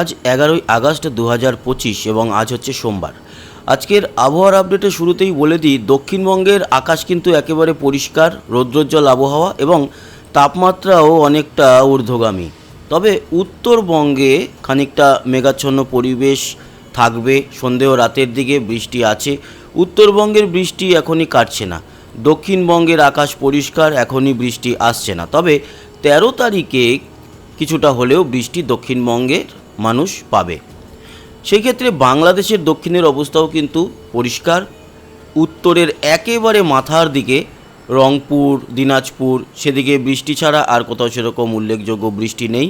আজ এগারোই আগস্ট দু হাজার পঁচিশ এবং আজ হচ্ছে সোমবার। আজকের আবহাওয়ার আপডেটের শুরুতেই বলে দিই, দক্ষিণবঙ্গের আকাশ কিন্তু একেবারে পরিষ্কার, রৌদ্রোজ্জ্বল আবহাওয়া এবং তাপমাত্রাও অনেকটা ঊর্ধ্বগামী। তবে উত্তরবঙ্গে খানিকটা মেঘাচ্ছন্ন পরিবেশ থাকবে, সন্ধে ও রাতের দিকে বৃষ্টি আছে। উত্তরবঙ্গের বৃষ্টি এখনই কাটছে না। দক্ষিণবঙ্গের আকাশ পরিষ্কার, এখনই বৃষ্টি আসছে না। তবে তেরো তারিখে কিছুটা হলেও বৃষ্টি দক্ষিণবঙ্গের মানুষ পাবে। সেই ক্ষেত্রে বাংলাদেশের দক্ষিণের অবস্থাও কিন্তু পরিষ্কার। উত্তরের একেবারে মাথার দিকে রংপুর, দিনাজপুর, সেদিকে বৃষ্টি ছাড়া আর কোথাও সেরকম উল্লেখযোগ্য বৃষ্টি নেই।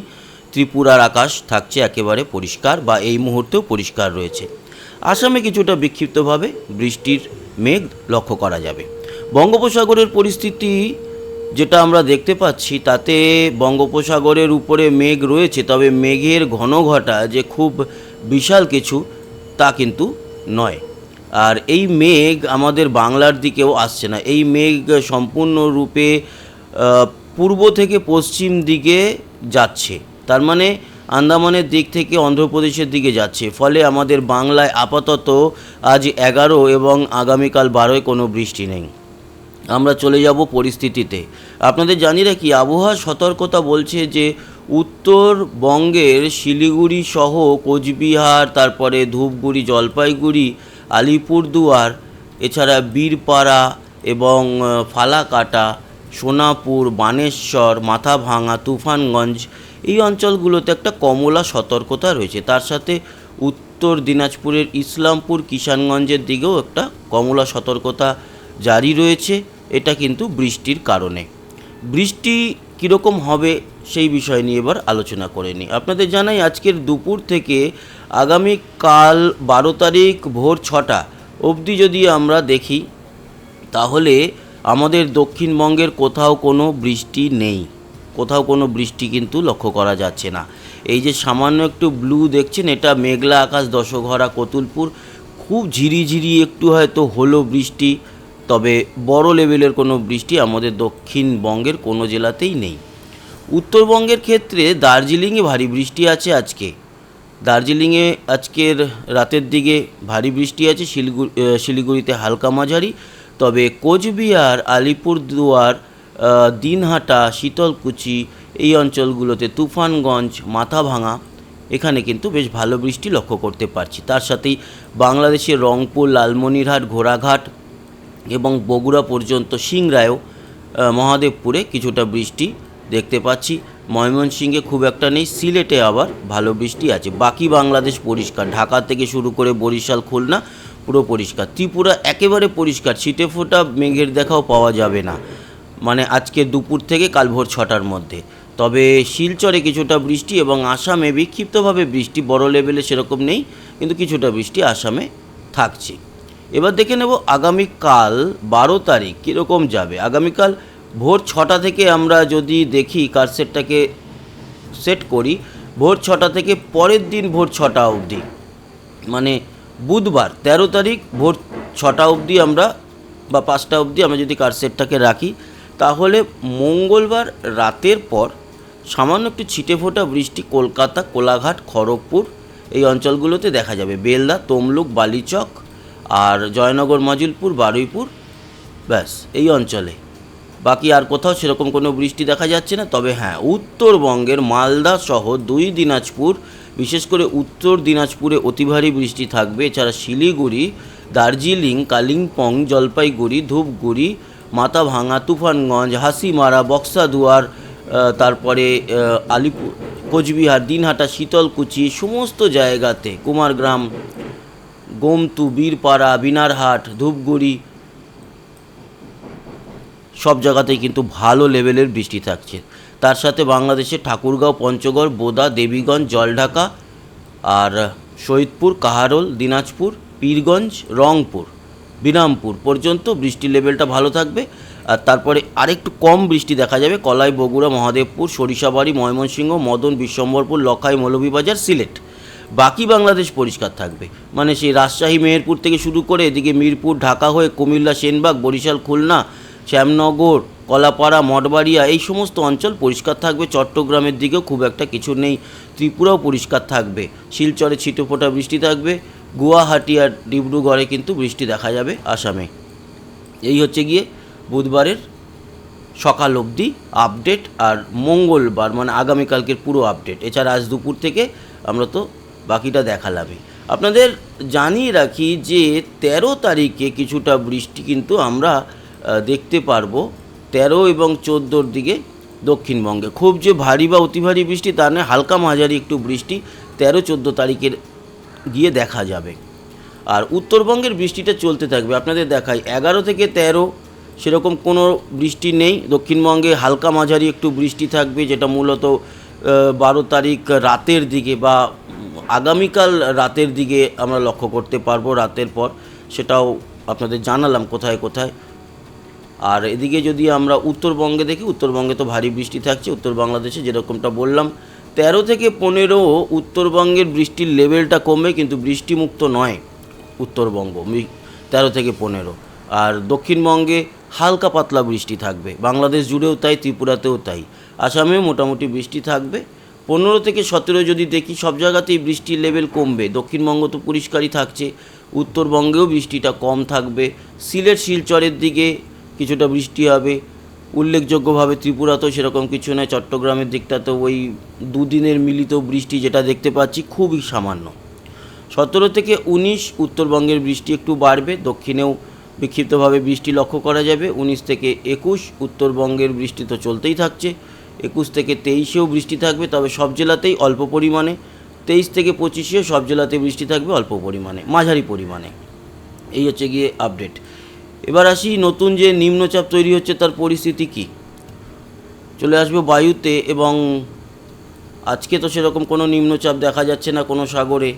ত্রিপুরার আকাশ থাকছে একেবারে পরিষ্কার বা এই মুহূর্তেও পরিষ্কার রয়েছে। আসামে কিছুটা বিক্ষিপ্তভাবে বৃষ্টির মেঘ লক্ষ্য করা যাবে। বঙ্গোপসাগরের পরিস্থিতি যেটা আমরা দেখতে পাচ্ছি, তাতে বঙ্গোপসাগরের উপরে মেঘ রয়েছে, তবে মেঘের ঘন ঘটা যে খুব বিশাল কিছু, তা কিন্তু নয়। আর এই মেঘ আমাদের বাংলার দিকেও আসছে না। এই মেঘ সম্পূর্ণরূপে পূর্ব থেকে পশ্চিম দিকে যাচ্ছে। তার মানে আন্দামানের দিক থেকে অন্ধ্রপ্রদেশের দিকে যাচ্ছে। ফলে আমাদের বাংলায় আপাতত আজ এগারো এবং আগামীকাল বারোয় কোনো বৃষ্টি নেই। আমরা চলে যাব পরিস্থিতিতে। আপনাদের জানি রাখি, আবহাওয়া সতর্কতা বলছে যে উত্তরবঙ্গের শিলিগুড়ি সহ কোচবিহার, তারপরে ধূপগুড়ি, জলপাইগুড়ি, আলিপুরদুয়ার, এছাড়া বীরপাড়া এবং ফালাকাটা, সোনাপুর, বানেশ্বর মাথাভাঙা তুফানগঞ্জ এই অঞ্চলগুলোতে একটা কমলা সতর্কতা রয়েছে। তার সাথে উত্তর দিনাজপুরের ইসলামপুর, কিষানগঞ্জের দিকেও একটা কমলা সতর্কতা জারি রয়েছে। এটা কিন্তু বৃষ্টির কারণে। বৃষ্টি কীরকম হবে সেই বিষয় নিয়ে এবার আলোচনা করে নিই আপনাদের জানাই আজকের দুপুর থেকে আগামী কাল বারো তারিখ ভোর ছটা অবধি যদি আমরা দেখি, তাহলে আমাদের দক্ষিণবঙ্গের কোথাও কোনো বৃষ্টি নেই। কোথাও কোনো বৃষ্টি কিন্তু লক্ষ্য করা যাচ্ছে না। এই যে সামান্য একটু ব্লু দেখছেন, এটা মেঘলা আকাশ, দশঘরা, কতুলপুর, খুব ঝিরিঝিরি একটু হয়তো হলো বৃষ্টি। তবে বড় লেভেলের কোনো বৃষ্টি আমাদের দক্ষিণবঙ্গের কোনো জেলাতেই নেই। উত্তরবঙ্গের ক্ষেত্রে দার্জিলিংয়ে ভারী বৃষ্টি আছে আজকে। দার্জিলিংয়ে আজকের রাতের দিকে ভারী বৃষ্টি আছে, শিলিগুড়ি শিলিগুড়িতে হালকা মাঝারি। তবে কোচবিহার, আলিপুরদুয়ার দিনহাটা, শীতলকুচি এই অঞ্চলগুলোতে তুফানগঞ্জ, মাথাভাঙা এখানে কিন্তু বেশ ভালো বৃষ্টি লক্ষ্য করতে পারছি। তার সাথেই বাংলাদেশের রংপুর, লালমনিরহাট, ঘোড়াঘাট এবং বগুড়া পর্যন্ত সিংরায়ও মহাদেবপুরে কিছুটা বৃষ্টি দেখতে পাচ্ছি। ময়মনসিংহে খুব একটা নেই, সিলেটে আবার ভালো বৃষ্টি আছে। বাকি বাংলাদেশ পরিষ্কার, ঢাকা থেকে শুরু করে বরিশাল, খুলনা পুরো পরিষ্কার। ত্রিপুরা একেবারে পরিষ্কার, ছিটে ফোটা মেঘের দেখাও পাওয়া যাবে না। মানে আজকে দুপুর থেকে কাল ভোর ছটার মধ্যে। তবে শিলচরে কিছুটা বৃষ্টি এবং আসামে বিক্ষিপ্তভাবে বৃষ্টি, বড় লেভেলে সেরকম নেই, কিন্তু কিছুটা বৃষ্টি আসামে থাকছে। এবার দেখে নেব আগামীকাল বারো তারিখ কীরকম যাবে। আগামীকাল ভোর ছটা থেকে আমরা যদি দেখি কারসেটটাকে সেট করি, ভোর ছটা থেকে পরের দিন ভোর ছটা অবধি। মানে বুধবার তেরো তারিখ ভোর ছটা অবধি আমরা বা পাঁচটা অবধি আমরা যদি কারসেটটাকে রাখি, তাহলে মঙ্গলবার রাতের পর সামান্য একটু ছিটে ফোটা বৃষ্টি কলকাতা, কোলাঘাট, খড়গপুর এই অঞ্চলগুলোতে দেখা যাবে। বেলদা, তমলুক, বালিচক আর জয়নগর, মাজুলপুর, বারুইপুর, ব্যাস, এই অঞ্চলে। বাকি আর কোথাও সেরকম কোনো বৃষ্টি দেখা যাচ্ছে না, তবে হ্যাঁ উত্তরবঙ্গের মালদা সহ দুই দিনাজপুর, বিশেষ করে উত্তর দিনাজপুরে অতি ভারী বৃষ্টি থাকবে। এছাড়া শিলিগুড়ি, দার্জিলিং, কালিম্পং, জলপাইগুড়ি, ধূপগুড়ি মাথাভাঙা তুফানগঞ্জ, হাসিমারা, বক্সাদুয়ার তারপরে আলিপুর, কোচবিহার, দিনহাটা, শীতলকুচি, সমস্ত জায়গাতে কুমারগ্রাম গোমতু, বীরপাড়া, বিনারহাট, ধূপগুড়ি, সব জায়গাতেই কিন্তু ভালো লেভেলের বৃষ্টি থাকছে। তার সাথে বাংলাদেশে ঠাকুরগাঁও, পঞ্চগড়, বোদা, দেবীগঞ্জ, জলঢাকা আর শহীদপুর কাহারোল, দিনাজপুর, পীরগঞ্জ, রংপুর বিরামপুর পর্যন্ত বৃষ্টির লেভেলটা ভালো থাকবে। আর তারপরে আরেকটু কম বৃষ্টি দেখা যাবে কলাই, বগুড়া, মহাদেবপুর, সরিষাবাড়ি, ময়মনসিংহ, মদন, বিশ্বম্বরপুর, লখাই, মৌলভীবাজার, সিলেট। বাকি বাংলাদেশ পরিষ্কার থাকবে। মানে সেই রাজশাহী, মেহেরপুর থেকে শুরু করে এদিকে মিরপুর, ঢাকা হয়ে কুমিল্লা, সেনবাগ, বরিশাল, খুলনা, শ্যামনগর, কলাপাড়া, মঠবাড়িয়া এই সমস্ত অঞ্চল পরিষ্কার থাকবে। চট্টগ্রামের দিকেও খুব একটা কিছু নেই, ত্রিপুরাও পরিষ্কার থাকবে। শিলচরে ছিটোফোঁটা বৃষ্টি থাকবে, গুয়াহাটি আর ডিব্রুগড়ে কিন্তু বৃষ্টি দেখা যাবে আসামে। এই হচ্ছে গিয়ে বুধবারের সকাল অবধি আপডেট আর মঙ্গলবার মানে আগামীকালকের পুরো আপডেট এছাড়া আজ দুপুর থেকে আমরা তো বাকিটা দেখালামই। আপনাদের জানিয়ে রাখি যে তেরো তারিখে কিছুটা বৃষ্টি কিন্তু আমরা দেখতে পারব তেরো এবং চোদ্দোর দিকে দক্ষিণবঙ্গে। খুব যে ভারী বা অতি ভারী বৃষ্টি তা নয়, হালকা মাঝারি একটু বৃষ্টি তেরো, চোদ্দ তারিখের গিয়ে দেখা যাবে। আর উত্তরবঙ্গের বৃষ্টিটা চলতে থাকবে, আপনাদের দেখাই, এগারো থেকে তেরো সেরকম কোনো বৃষ্টি নেই। দক্ষিণবঙ্গে হালকা মাঝারি একটু বৃষ্টি থাকবে, যেটা মূলত বারো তারিখ রাতের দিকে বা আগামীকাল রাতের দিকে আমরা লক্ষ্য করতে পারব, রাতের পর। সেটাও আপনাদের জানালাম কোথায় কোথায়। আর এদিকে যদি আমরা উত্তরবঙ্গে দেখি, উত্তরবঙ্গে তো ভারী বৃষ্টি থাকছে, উত্তর বাংলাদেশে যেরকমটা বললাম, তেরো থেকে পনেরো উত্তরবঙ্গের বৃষ্টির লেভেলটা কমবে, কিন্তু বৃষ্টিমুক্ত নয় উত্তরবঙ্গ তেরো থেকে পনেরো। আর দক্ষিণবঙ্গে হালকা পাতলা বৃষ্টি থাকবে, বাংলাদেশ জুড়েও তাই, ত্রিপুরাতেও তাই। আসামে মোটামুটি বৃষ্টি থাকবে পনেরো থেকে সতেরো যদি দেখি, সব জায়গাতেই বৃষ্টির লেভেল কমবে। দক্ষিণবঙ্গ তো পরিষ্কারই থাকছে, উত্তরবঙ্গেও বৃষ্টিটা কম থাকবে। সিলেট, শিলচরের দিকে কিছুটা বৃষ্টি হবে। উল্লেখযোগ্যভাবে ত্রিপুরাতেও সেরকম কিছু নয়, চট্টগ্রামের দিকটাতেও ওই দুদিনের মিলিত বৃষ্টি যেটা দেখতে পাচ্ছি খুবই সামান্য। সতেরো থেকে উনিশ, উত্তরবঙ্গের বৃষ্টি একটু বাড়বে, দক্ষিণেও বিক্ষিপ্তভাবে বৃষ্টি লক্ষ্য করা যাবে। উনিশ থেকে একুশ, উত্তরবঙ্গের বৃষ্টি তো চলতেই থাকছে। একুশ থেকে তেইশেও বৃষ্টি থাকবে, তবে সব জেলাতেই অল্প পরিমাণে। তেইশ থেকে পঁচিশেও সব জেলাতে বৃষ্টি থাকবে অল্প পরিমাণে, মাঝারি পরিমাণে। এই হচ্ছে গিয়ে আপডেট এবার আসি, নতুন যে নিম্নচাপ তৈরি হচ্ছে তার পরিস্থিতি কী? চলে আসবে বায়ুতে এবং আজকে তো সেরকম কোনো নিম্নচাপ দেখা যাচ্ছে না কোনো সাগরে।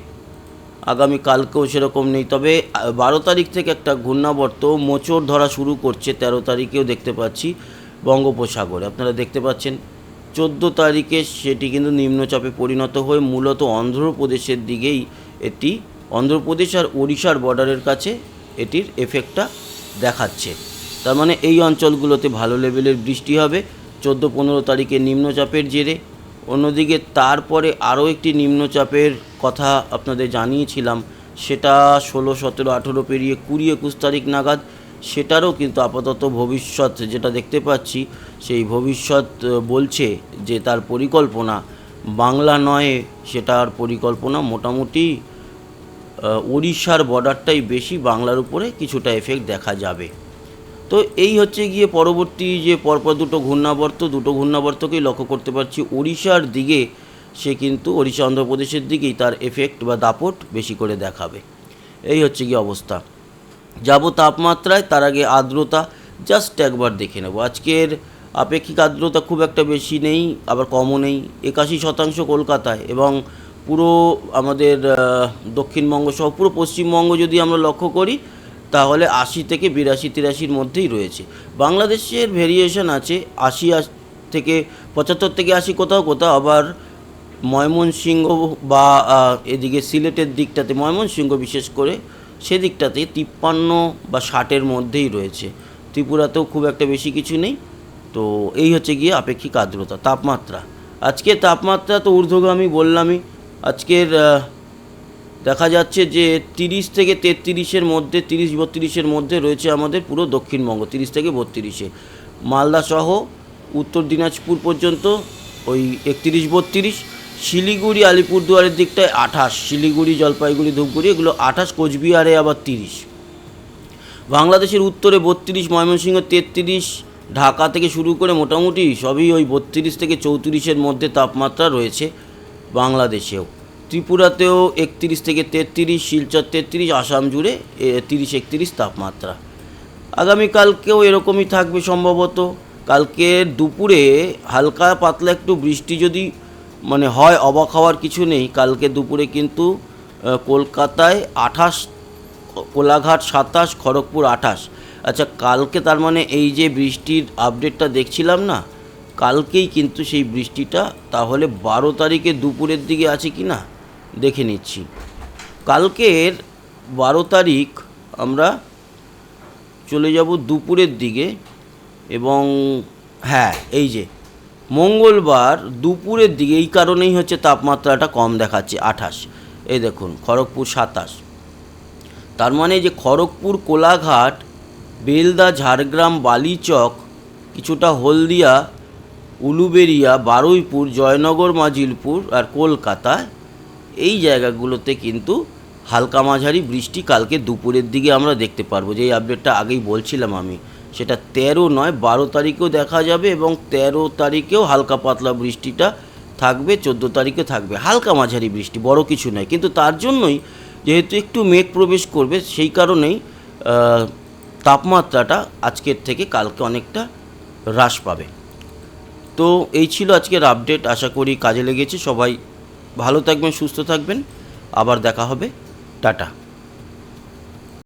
আগামী কালকেও সেরকম নেই, তবে বারো তারিখ থেকে একটা ঘূর্ণাবর্ত মোচড় ধরা শুরু করছে, তেরো তারিখেও দেখতে পাচ্ছি। বঙ্গোপসাগরে। আপনারা দেখতে পাচ্ছেন, চোদ্দ তারিখে সেটি কিন্তু নিম্নচাপে পরিণত হয়ে মূলত অন্ধ্রপ্রদেশের দিকেই এটি, অন্ধ্রপ্রদেশ আর ওড়িশার বর্ডারের কাছে এটির এফেক্টটা দেখাচ্ছে। তার মানে এই অঞ্চলগুলোতে ভালো লেভেলের বৃষ্টি হবে। চোদ্দ পনেরো তারিখে নিম্নচাপের জেরে। অন্যদিকে তারপরে আরও একটি নিম্নচাপের কথা আপনাদের জানিয়েছিলাম, সেটা ষোলো, সতেরো, আঠেরো পেরিয়ে কুড়ি, একুশ তারিখ নাগাদ সেটারও কিন্তু আপাতত ভবিষ্যৎ যেটা দেখতে পাচ্ছি, সেই ভবিষ্যৎ বলছে যে তার পরিকল্পনা বাংলা নয়, সেটার পরিকল্পনা মোটামুটি উড়িষ্যার বর্ডারটাই বেশি, বাংলার উপরে কিছুটা এফেক্ট দেখা যাবে। তো এই হচ্ছে গিয়ে পরবর্তী যে পরপর দুটো ঘূর্ণাবর্ত, দুটো ঘূর্ণাবর্তকেই লক্ষ্য করতে পারছি। উড়িষ্যার দিকে সে কিন্তু ওড়িশা, অন্ধ্রপ্রদেশের দিকেই তার এফেক্ট বা দাপট বেশি করে দেখাবে। এই হচ্ছে গিয়ে অবস্থা। যাব তাপমাত্রায় তার আগে আর্দ্রতা জাস্ট একবার দেখে নেব। আজকের আপেক্ষিক আর্দ্রতা খুব একটা বেশি নেই, আবার কমও নেই। একাশি শতাংশ কলকাতায় এবং পুরো আমাদের দক্ষিণবঙ্গ সহ পুরো পশ্চিমবঙ্গ যদি আমরা লক্ষ্য করি, তাহলে আশি থেকে বিরাশি, তিরাশির মধ্যেই রয়েছে। বাংলাদেশের ভেরিয়েশন আছে আশি থেকে পঁচাত্তর থেকে আশি কোথাও কোথাও, আবার ময়মনসিংহ বা এদিকে সিলেটের দিকটাতে ময়মনসিংহ বিশেষ করে সেদিকটাতে তিপ্পান্ন বা ষাটের মধ্যেই রয়েছে। ত্রিপুরাতেও খুব একটা বেশি কিছু নেই। তো এই হচ্ছে গিয়ে আপেক্ষিক আর্দ্রতা, তাপমাত্রা। আজকে তাপমাত্রা তো ঊর্ধ্বগামী বললামই। আজকের দেখা যাচ্ছে যে তিরিশ থেকে তেত্রিশের মধ্যে, তিরিশ বত্রিশের মধ্যে রয়েছে আমাদের পুরো দক্ষিণবঙ্গ, তিরিশ থেকে বত্রিশে। মালদা সহ উত্তর দিনাজপুর পর্যন্ত ওই একত্রিশ বত্রিশ শিলিগুড়ি, আলিপুরদুয়ারের দিকটায় আঠাশ, শিলিগুড়ি, জলপাইগুড়ি, ধূপগুড়ি, এগুলো আঠাশ, কোচবিহারে আবার তিরিশ। বাংলাদেশের উত্তরে বত্রিশ, ময়মনসিংহ তেত্রিশ, ঢাকা থেকে শুরু করে মোটামুটি সবই ওই বত্রিশ থেকে চৌত্রিশের মধ্যে তাপমাত্রা রয়েছে বাংলাদেশেও। ত্রিপুরাতেও একত্রিশ থেকে তেত্রিশ, শিলচর তেত্রিশ, আসাম জুড়ে তিরিশ, একত্রিশ তাপমাত্রা। আগামীকালকেও এরকমই থাকবে সম্ভবত। কালকে দুপুরে হালকা পাতলা একটু বৃষ্টি যদি মানে হয় অবাক হওয়ার কিছু নেই। কালকে দুপুরে কিন্তু কলকাতায় আঠাশ, কোলাঘাট সাতাশ, খড়গপুর আঠাশ। আচ্ছা কালকে তার মানে এই যে বৃষ্টির আপডেটটা দেখছিলাম না, কালকেই কিন্তু সেই বৃষ্টিটা তাহলে বারো তারিখে দুপুরের দিকে আছে কি না, দেখে নিচ্ছি। কালকের বারো তারিখ আমরা চলে যাব দুপুরের দিকে এবং হ্যাঁ এই যে মঙ্গলবার দুপুরের দিকে এই কারণেই হচ্ছে তাপমাত্রাটা কম দেখাচ্ছে, আঠাশ। এই দেখুন, খড়গপুর সাতাশ। তার মানে যে খড়গপুর, কোলাঘাট, বেলদা, ঝাড়গ্রাম, বালিচক, কিছুটা হলদিয়া, উলুবেরিয়া, বারুইপুর, জয়নগর, মাজিলপুর আর কলকাতায় এই জায়গাগুলোতে কিন্তু হালকা মাঝারি বৃষ্টি কালকে দুপুরের দিকে আমরা দেখতে পারব। যে এই আপডেটটা আগেই বলছিলাম আমি। সেটা তেরো নয়, বারো তারিখেও দেখা যাবে এবং তেরো তারিখেও হালকা পাতলা বৃষ্টিটা থাকবে, চোদ্দ তারিখে থাকবে। হালকা মাঝারি বৃষ্টি, বড় কিছু নয়। কিন্তু তার জন্যই যেহেতু একটু মেঘ প্রবেশ করবে, সেই কারণেই তাপমাত্রাটা আজকের থেকে কালকে অনেকটা হ্রাস পাবে। তো এই ছিল আজকের আপডেট আশা করি কাজে লেগেছে। সবাই ভালো থাকবেন, সুস্থ থাকবেন। আবার দেখা হবে। টাটা।